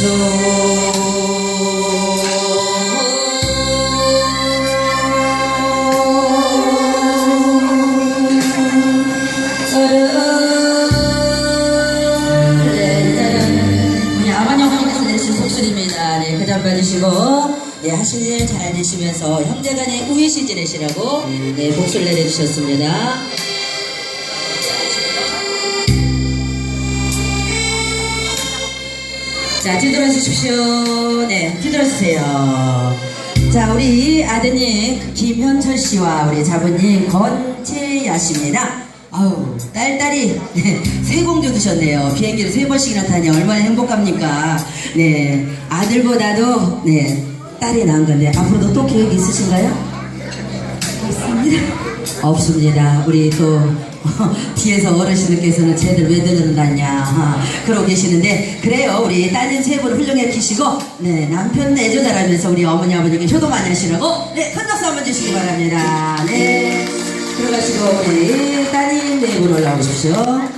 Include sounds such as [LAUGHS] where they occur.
우 속술입니다. 네, 그다음 봐주시고 네, 하실 일 잘 되시면서 형제간의 우위시 지내시라고 네, 복술 내려주셨습니다. 자, 뒤돌아 주십시오. 네, 뒤돌아 주세요. 자, 우리 아드님 김현철 씨와 우리 자부님 권채야 씨입니다. 아우, 딸딸이 [LAUGHS] 네, 세 공주 두셨네요. 비행기를 세 번씩이나 타니 얼마나 행복합니까? 네, 아들보다도 네, 딸이 나은 건데 앞으로도 또 계획 있으신가요? 없습니다. 우리 또 [LAUGHS] 뒤에서 어르신들께서는 쟤들 왜 들은다냐 그러고 계시는데 그래요. 우리 딸린 세분 훌륭해 키시고 네 남편 내조 잘하면서 우리 어머니 아버지께 효도 많이 하시라고 네 큰 박수 한번 주시기 바랍니다. 네 들어가시고 우리 네분 올라오십시오.